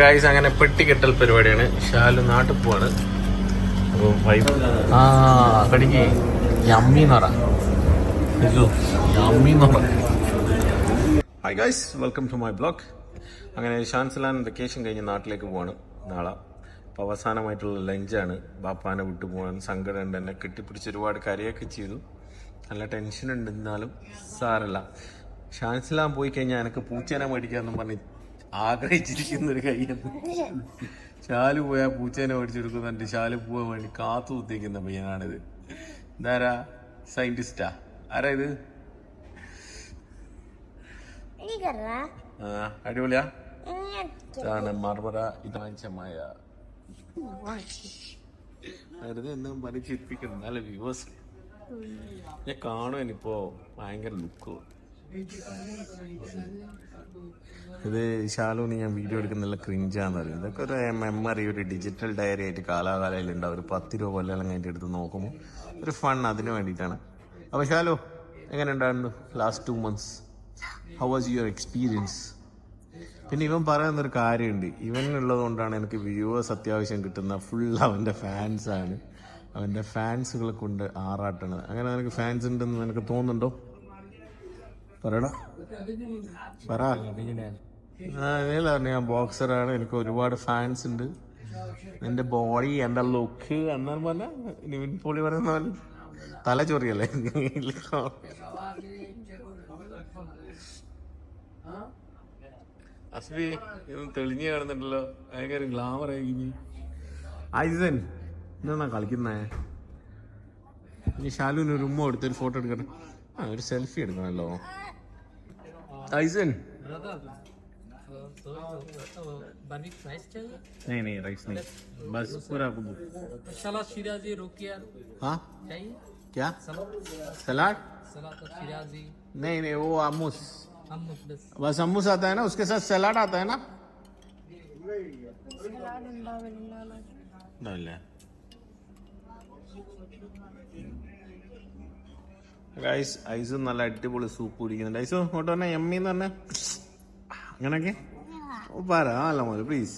Guys അങ്ങനെ പെട്ടിക്കെട്ടൽ പരിപാടിയാണ്. ഷാലു നാട്ടിൽ പോവാണ്. അപ്പോൾ വൈഫ് ആ കടിക്ക് യമ്മി എന്ന് yummy hi guys welcome to my blog അങ്ങനെ ഷാൻസലാൻ വെക്കേഷൻ കഴിഞ്ഞ് നാട്ടിലേക്ക് പോവാണ് നാളെ. അപ്പോൾ അവസാനമായിട്ടുള്ള ലഞ്ചാണ്. ബാപ്പാനെ വിട്ടു പോകാൻ സങ്കടമുണ്ട് എന്നെ കെട്ടിപ്പിടിച്ച് ഒരുപാട് കരയൊക്കെ ചെയ്തു. നല്ല ടെൻഷൻ ഉണ്ട് എന്നാലും സാരല്ല. ഷാൻസിലാൻ പോയി കഴിഞ്ഞാൽ എനിക്ക് പൂച്ചേനെ മേടിക്കാമെന്നും പറഞ്ഞ് ആഗ്രഹിച്ചിരിക്കുന്ന ഒരു കയ്യാണ് ശാലു പോയാൽ പൂച്ചേനെ മേടിച്ചെടുക്കുന്നുണ്ട് ശാലു പോകാൻ വേണ്ടി കാത്തു കുത്തിക്കുന്ന പയ്യനാണിത്. ഇതാരാ? സയന്റിസ്റ്റാ ആരാ ഇത്. അടിപൊളിയാ? ഇതാണ് മർമറ ഇതാഞ്ചമായ വെറുതെ എന്തും പറഞ്ഞ് ചിരിപ്പിക്കണം നല്ല വ്യൂവേഴ്സ്. ഞാൻ കാണുവാനിപ്പോ ഭയങ്കര ലുക്ക്. ഇത് ഷാലൂന് ഞാൻ വീഡിയോ എടുക്കുന്നില്ല ക്രിഞ്ചാന്ന് പറയും. ഇതൊക്കെ ഒരു മെമ്മറി ഒരു ഡിജിറ്റൽ ഡയറി ആയിട്ട് കാലാകാലയിൽ ഉണ്ടാവും. ഒരു പത്ത് രൂപ കൊല്ലം കഴിഞ്ഞിട്ട് എടുത്ത് നോക്കുമ്പോൾ ഒരു ഫൺ അതിന് വേണ്ടിയിട്ടാണ്. അപ്പോൾ ഷാലു എങ്ങനെ ഉണ്ടായിരുന്നു last two months how was your experience പിന്നെ ഇവൻ പറയുന്നൊരു കാര്യമുണ്ട്. ഇവനുള്ളത് കൊണ്ടാണ് എനിക്ക് വ്യൂവേഴ്സ് അത്യാവശ്യം കിട്ടുന്ന ഫുൾ അവന്റെ ഫാൻസാണ് അവന്റെ ഫാൻസുകളെ കൊണ്ട് ആറാട്ടണത്. അങ്ങനെ നിനക്ക് ഫാൻസ് ഉണ്ടെന്ന് നിനക്ക് തോന്നുന്നുണ്ടോ? പറയടാ. പറ. ഞാൻ ബോക്സറാണ് എനിക്ക് ഒരുപാട് ഫാൻസ് ഉണ്ട്. എന്റെ ബോഡി എന്റെ ലുക്ക് എന്നാൽ പോലെ നിവിൻ പോളി പറയുന്ന പോലെ. തല ചൊറിയല്ലേ? അസ്ബി ഇന്ന് തെളിഞ്ഞു കാണുന്നുണ്ടല്ലോ. ഭയങ്കര ഗ്ലാമർ ആയി ഐസൻ എന്നാ കളിക്കുന്നേ? ഇനി ഷാലുവിന് ഒരു ഉമ്മ എടുത്ത് ഒരു ഫോട്ടോ എടുക്കണം ആ ഒരു സെൽഫി എടുക്കണല്ലോ. टाइजन नहीं नहीं राइस नहीं। बस पूरा सलाद शिराजी रोकी हाँ? चाहिए? क्या? सलाद? सलाद? तो नहीं नहीं वो अमूस। बस। अमूस आता है ना उसके साथ सलाद आता है ना? ഗൈസ് ഐസ് നല്ല അടിപൊളി സൂപ്പ് കുടിക്കുന്നുണ്ട്. ഐസ് ഇങ്ങോട്ട് പറഞ്ഞ എമ്മി എന്ന് പറഞ്ഞ. അങ്ങനൊക്കെ പറ അല്ല മോൽ പ്ലീസ്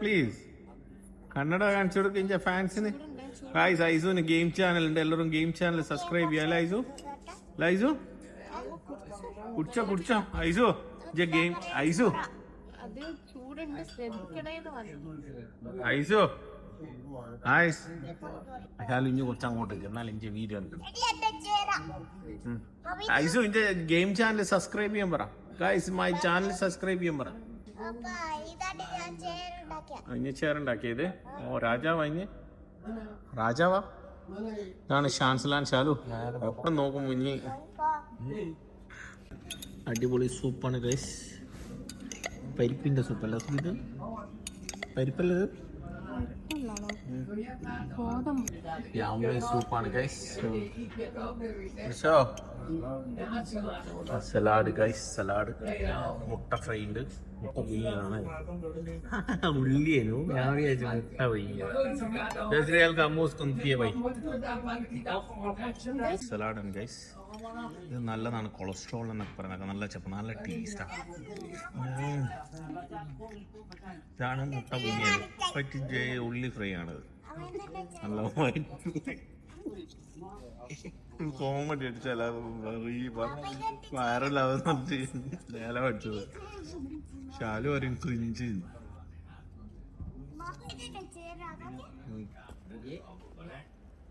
പ്ലീസ് കണ്ണട കാണിച്ചു കൊടുക്കുക ഫാൻസിന്. ഗൈസ് ഐസുവിന് ഗെയിം ചാനൽ ഉണ്ട്. എല്ലാവരും ഗെയിം ചാനൽ സബ്സ്ക്രൈബ് ചെയ്യാം. അല്ലേ ഐസു? അല്ല ഐസു? കുടിച്ചോ കുടിച്ചോ. ഐസു ഇഞ്ച ഗെയിം ഐസു. ഐസു. ഐസ് അയാൾ ഇഞ്ഞ് കുറച്ച് അങ്ങോട്ട് എന്നാൽ ഇഞ്ച വീഡിയോ എടുക്കണം ഐസു ഇന്റെ ഗെയിം ചാനൽ സബ്സ്ക്രൈബ് ചെയ്യാൻ പറ. ഗൈസ് മൈ ചാനൽ സബ്സ്ക്രൈബ് ചെയ്യാൻ പറ. അഞ്ഞ ചേറുണ്ടാക്കിയത് ഓ രാജാവാ ഇഞ്ഞ്. രാജാവാ? ഇതാണ് ഷാൻസലാൻ ഷാലു. എപ്പം നോക്കും ഇഞ്ഞി? അടിപൊളി സൂപ്പാണ് ഗൈസ് പരിപ്പിന്റെ സൂപ്പല്ല? ഇത്? പരിപ്പല്ലത് സൂപ്പാണ് ഗൈസ് സലാഡ് ഗൈസ് സലാഡ് മുട്ട ഫ്രൈ ഉണ്ട്. മുട്ട പുയ്യാണ് ഉള്ളിയനു. ഞാൻ വിചാരിച്ചു മുട്ട പുയ്യ അമ്മൂസ് കൊന്തിയ വൈ. സലാഡാണ് ഗൈസ് ഇത് നല്ലതാണ് കൊളസ്ട്രോൾ എന്നൊക്കെ പറയുന്നത്. നല്ല ചപ്പ നല്ല ടേസ്റ്റാണ് ഇതാണ് മുട്ട പറ്റി ഉള്ളി ഫ്രൈ ആണത് നല്ല കോമഡി ലേല പഠിച്ചത് ഷാലു പറയും ക്രിഞ്ച്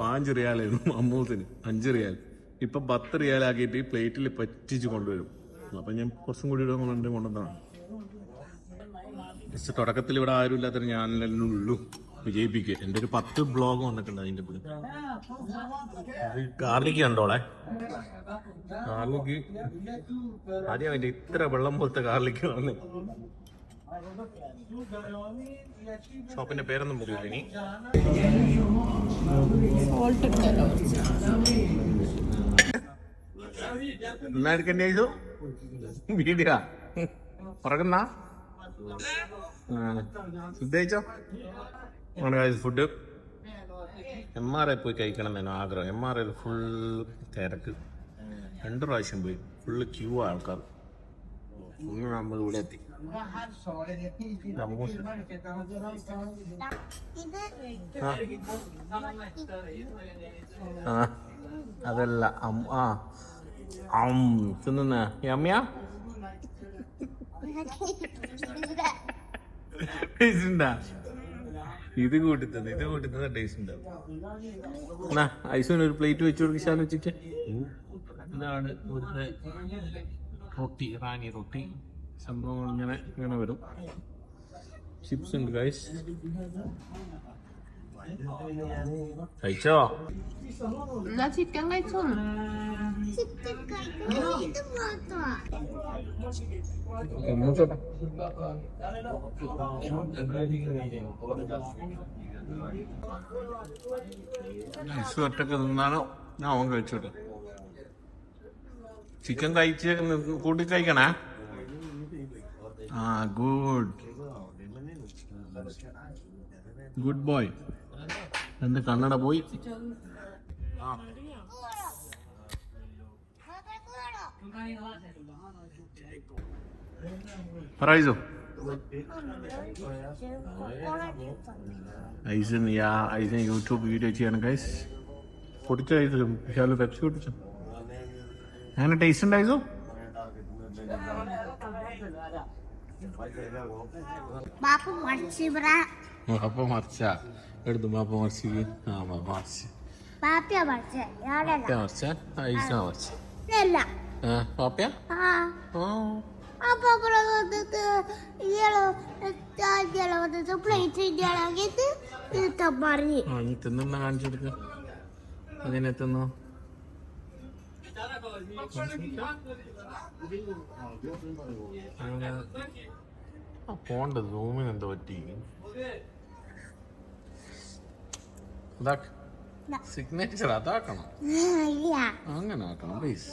പാഞ്ച് റിയാലായിരുന്നു അമ്മൂസിന് അഞ്ച് റിയാൽ. ഇപ്പൊ പത്ത് റിയാലാക്കിയിട്ട് ഈ പ്ലേറ്റിൽ പറ്റിച്ച് കൊണ്ടുവരും. അപ്പൊ ഞാൻ കുറച്ചും കൂടി ഇടുന്നുണ്ട് കൊണ്ടുവന്നതാണ് ജസ്റ്റ് തുടക്കത്തിൽ ഇവിടെ ആരും ഇല്ലാത്തൊരു ഞാൻ ഉള്ളു വിജയിപ്പിക്കുക എന്റെ ഒരു പത്ത് ബ്ലോഗ് വന്നിട്ടുണ്ട് അതിന്റെ കൂടെ. ഗാർലിക്ക് കണ്ടോളെ. ഗാർലിക്ക് ആദ്യം അതിന്റെ ഇത്ര വെള്ളം പോലത്തെ ഗാർലിക്ക് വന്ന് ഷോപ്പിന്റെ പേരൊന്നും പറയൂല ഇനി എന്നാ എടുക്കണ്ടേ ഇത് ഉറങ്ങുന്ന ഫുഡ് എം ആർ ഐ പോയി കഴിക്കണം എന്നാണ് ആഗ്രഹം. എം ആർ ഐയിൽ ഫുൾ തിരക്ക്. രണ്ട് പ്രാവശ്യം പോയി. ഫുള്ള് ക്യൂ ആൾക്കാർ. നമ്മൾ ഇവിടെ എത്തി. അതല്ല ഇത് കൂട്ടുന്നത് ഇത് കൂട്ടുന്നത് ടേസ്റ്റ് ഉണ്ടാവും. ഐസോന് ഒരു പ്ലേറ്റ് വെച്ച് കൊടുക്കാൻ വെച്ചിട്ട് ഇതാണ് ഇവിടുത്തെ റൊട്ടി റാണി റൊട്ടി. സംഭവങ്ങൾ ഇങ്ങനെ ഇങ്ങനെ വരും. ചിപ്സ് ഉണ്ട് ഗൈസ് കഴിച്ചോ? എന്നാ ചിക്കൻ കഴിച്ചോ? ഐസ് ഒറ്റയ്ക്ക് നിന്നാണോ ഞാൻ അവൻ കഴിച്ചോട്ടെ. ചിക്കൻ കഴിച്ച് കൂട്ടി കഴിക്കണേ? ആ ഗുഡ് ഗുഡ് ബോയ് എന്ത് കണ്ണട പോയി. ആ. പറയിച്ചോ ഐസൻ യാ ഐസൻ യൂട്യൂബ് വീഡിയോ ചെയ്യാണ് ഗൈസ് പൊടിച്ച ഐസും വിശാൽ പെപ്സി പൊടിച്ചു? അങ്ങനെ ടേസ്റ്റ് ഉണ്ടായിസോ ബാപ്പു മടിച്ചു ബ്രാ അപ്പൊ മറിച്ച. എടുത്തു ബാപ്പ മറിച്ച്. ആ ബാപ്പ മറിച്ച്. ബാപ്പിയാ മടിച്ചേ ഞാനല്ല മറിച്ച? ഐസ മറിച്ച. പാപ്പിയാ ആ പാപ്പയാ ആ. ഓ അപ്പൊ ഇവിടെ വന്നിട്ട് ഇയാൾ ഇയാൾ വന്നിട്ട് പ്ലേറ്റ് ഇയാളാക്കിയിട്ട് ഇത് മറിഞ്ഞ് ആ നീ തിന്നുന്ന അങ്ങനെ തിന്നു പോണ്ട സൂമിന് എന്താ പറ്റി. സിഗ്നേച്ചർ അതാക്കണം. അങ്ങനെ ആക്കണം പ്ലീസ്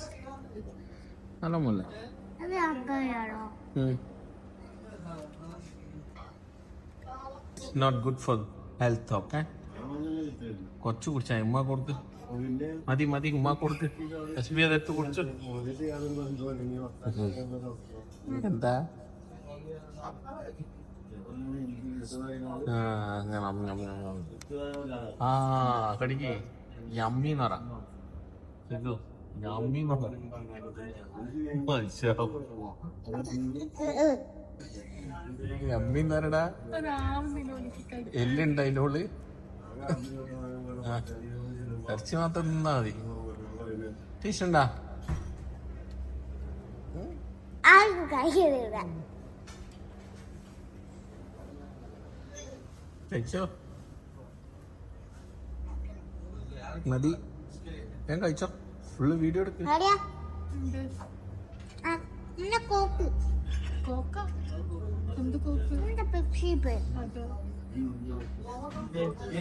നല്ല മുല്ല not good for health okay കുറച്ച് കുടിച്ചാ ഉമ്മ കൊടുത്ത് മതി മതി ഉമ്മ കൊടുത്ത് എസ് ബി അതെടുത്ത് കുടിച്ചു. എന്താ? ആ, കടിക്ക്. യമ്മി എന്ന് പറ. യമ്മി എന്ന് പറ. മനസ്സിലാവും യമ്മി എന്ന് പറയടാ. എല്ലുണ്ട് ആ. ഇറച്ചി മാത്രം തിന്നാ മതി. ടേസ്റ്റ് ഉണ്ടാ കഴിച്ചോ? മതി. ഞാൻ കഴിച്ചോ. ഫുള്ള് വീഡിയോ എടുക്കും. ആരെയാ ആ ഇന്ന കോക്ക്. ഇന്ന പെപ്സി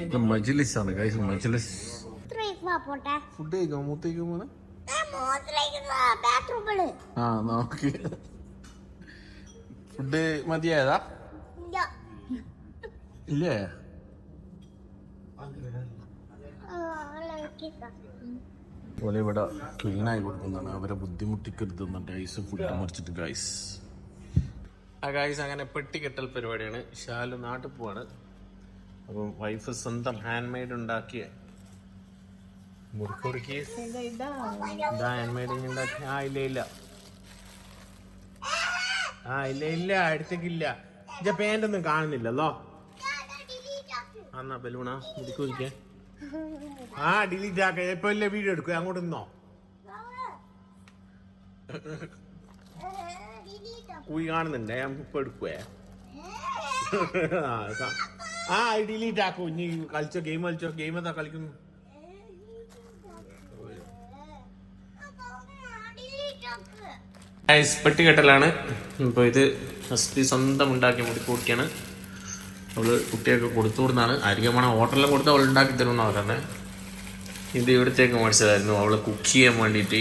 ഇത് മജ്ലിസ് ആണ് കഴിച്ചു മജ്ലിസ്. ഫുഡ് കഴിക്കാം? മൂത്തേക്ക് ബാത്റൂമിൽ. ആ നോക്ക്. ഫുഡ് മതിയായതാ? ഇല്ല. പോലെ ഇവിടെ ആയി കൊടുക്കുന്നതാണ്. അവരെ ബുദ്ധിമുട്ടിക്കരുത് എന്നിട്ട് ഐസ് ഫുഡ് മറിച്ചിട്ട് ഗൈസ് ആ ഗൈസ് അങ്ങനെ പെട്ടിക്കെട്ടൽ പരിപാടിയാണ്. ഷാലു നാട്ടിൽ പോവാണ്. അപ്പം വൈഫ് സ്വന്തം ഹാൻഡ് മെയ്ഡ് ഉണ്ടാക്കിയ മുറിക്കുറുക്കി മുറുക്കി. ഹാൻഡ് ഉണ്ടാക്കി ആ ഇല്ല ഇല്ല. ആ ഇല്ല ഇല്ല അടുത്തേക്കില്ല. ഇജ പാന്റ് ഒന്നും കാണുന്നില്ലല്ലോ. എന്നാ ബലൂണ മുറിക്കുറിക്കേ ആ ഡിലീറ്റ് ആക്ക. ഇപ്പൊ അല്ലേ വീഡിയോ എടുക്കുക അങ്ങോട്ട് നിന്നോ. കുഴി കാണുന്നുണ്ടേ? ഇപ്പൊ എടുക്കുവേ. ആ ഡിലീറ്റ് ആക്കൂ. ഇനി കളിച്ചോ ഗെയിം കളിച്ചോ? ഗെയിം എന്താ കളിക്കുന്നു? പെട്ടി കെട്ടലാണ് ഇപ്പോൾ ഇത് ഹസ്ബി സ്വന്തം ഉണ്ടാക്കി മുടിക്കൂട്ടിയാണ് അവൾ കുട്ടിയൊക്കെ കൊടുത്തു കൊടുത്താണ്. ആയിരിക്കും ഹോട്ടലിലും കൊടുത്ത് അവൾ ഉണ്ടാക്കി തരുമെന്നാണ് പറയുന്നത് ഇത് ഇവിടത്തേക്ക് മേടിച്ചതായിരുന്നു. അവൾ കുക്ക് ചെയ്യാൻ വേണ്ടിയിട്ട്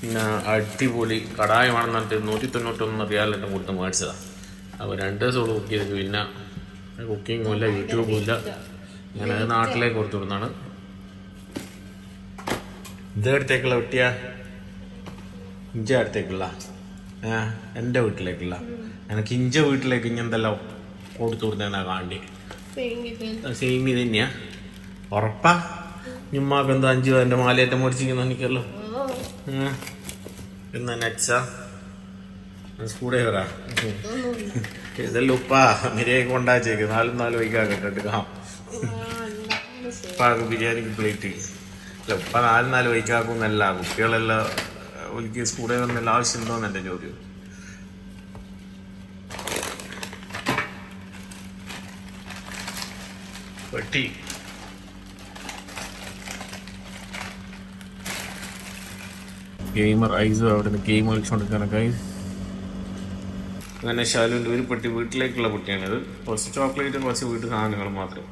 പിന്നെ അടിപൊളി കടായമാണെന്ന് പറഞ്ഞിട്ട് നൂറ്റി തൊണ്ണൂറ്റൊന്ന് റിയാലിന്റെ കൊടുത്ത് മേടിച്ചതാണ് അപ്പോൾ രണ്ട് ദിവസം അവൾ കുക്ക് ചെയ്തിട്ട് പിന്നെ കുക്കിങ്ങും ഇല്ല യൂട്യൂബും ഇല്ല. ഞാനത് നാട്ടിലേക്ക് കൊടുത്തു വിടുന്നതാണ്. ഇതെടുത്തേക്കുള്ള കുട്ടിയാണ് കുട്ടിയ ഇഞ്ച അടുത്തേക്കുള്ള. എന്റെ എന്റെ വീട്ടിലേക്കുള്ള. എനിക്ക് ഇഞ്ച വീട്ടിലേക്ക് ഇനി എന്തെല്ലാം കൊടുത്തു കൊടുത്തേന്നാ കാണി സെയിം ഇത് തന്നെയാ. ഉറപ്പാ? ഞുമ്മാക്ക് എന്തോ അഞ്ചു എന്റെ മാലയേറ്റം മേടിച്ചിരിക്കുന്ന എനിക്കല്ലോ എന്നാ നച്ച കൂടെ വരാ ഇതെല്ലാം ഉപ്പാ. മിരയൊക്കെ കൊണ്ടാച്ചേക്ക്. നാലും നാലും വൈകാ കേട്ടിട്ട് കാം. ഉപ്പാക്ക് ബിരിയാണിക്ക് പ്ലേറ്റ് അല്ല ഉപ്പ നാലും നാല് വൈക്കാക്കുന്നല്ല കുട്ടികളെല്ലാം ഒലിക്ക് സ്കൂളിൽ വന്നെല്ലാം ആവശ്യമുണ്ടോ എന്നെ ചോദ്യം. വെട്ടി ഗെയിമർ ഐസ് അവിടെ നിന്ന് ഗെയിം കളിച്ചുകൊണ്ടിരിക്കുകയാണ് ഗൈസ് അങ്ങനെ ശാലുവിന്റെ ഒരു പെട്ടി വീട്ടിലേക്കുള്ള പെട്ടിയാണിത്. കുറച്ച് ചോക്ലേറ്റും കുറച്ച് വീട്ടു സാധനങ്ങളും മാത്രം.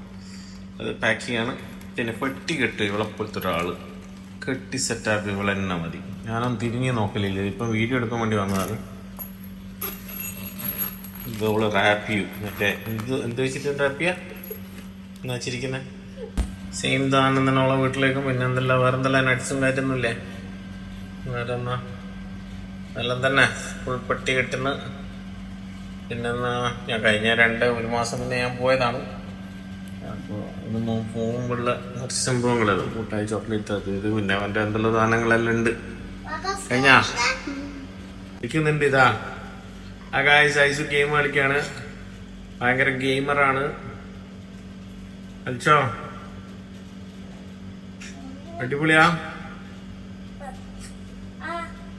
അത് പാക്ക് ചെയ്യാണ്. പിന്നെ പെട്ടി കെട്ട് ഇവളെപ്പോലത്തെ ഒരാൾ കെട്ടി സെറ്റാക്കി ഇവിടെ തന്നെ മതി. ഞാനൊന്നും തിരിഞ്ഞ് നോക്കലില്ല. ഇപ്പം വീഡിയോ എടുക്കാൻ വേണ്ടി വന്നതാണ്. ഇത് അവൾ റാപ്പ് ചെയ്യും. മറ്റേ ഇത് എന്ത് വെച്ചിട്ട് റാപ്പ് ചെയ്യാ? എന്നാ വെച്ചിരിക്കുന്നത് സെയിം താണെന്നാണ് അവളെ വീട്ടിലേക്കും. പിന്നെ എന്തെല്ലാം? വേറെ എന്തെല്ലാം നട്സും കാറ്റൊന്നുമില്ലേ വേറെ എന്നാ എല്ലാം തന്നെ ഫുൾ പെട്ടി കെട്ടുന്ന. പിന്നെന്നാ ഞാൻ കഴിഞ്ഞ രണ്ട് ഒരു മാസം മുന്നേ ഞാൻ പോയതാണ്. അപ്പോൾ ഇതൊന്നും പോകുമ്പോഴുള്ള കുറച്ച് സംഭവങ്ങളത് കൂട്ടായി ചോക്ലേറ്റ് അത് ഇത് പിന്നെ അവന്റെ എന്തെല്ലാം സാധനങ്ങളെല്ലാം ഉണ്ട്. കഴിഞ്ഞാ? ഇരിക്കുന്നുണ്ട് ഇതാ. ആ ഗായ്സ് ഐസു ഗെയിം കളിക്കാണ്. ഭയങ്കര ഗെയിമറാണ് കളിച്ചോ? അടിപൊളിയാ?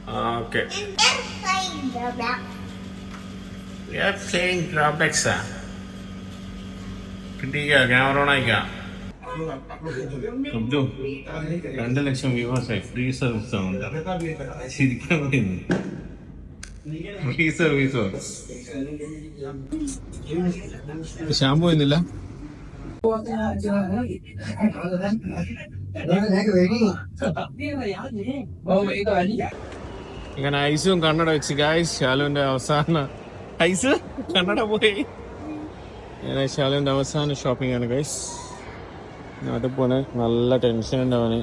ആ ഓക്കെ ഡ്രോബാക്സാ കിട്ടിക്ക ക്യാമറ ആയിക്കാം. അബ്ദു രണ്ട് ലക്ഷം വ്യൂവേഴ്സായി ഫ്രീ സർവീസ് ആണ്. ശരിക്കും ഫ്രീ സർവീസോ ഷാമ്പു എന്നില്ല ഇങ്ങനെ ഐസും കണ്ണട വെച്ച് ഗായ്സ് ശാലുവിന്റെ അവസാന ഐസ്? കണ്ണട പോയി. അങ്ങനെ ശാലുവിന്റെ അവസാന ഷോപ്പിംഗ് ആണ് ഗൈസ് പോണേ നല്ല ടെൻഷൻ ഉണ്ട് അവന്.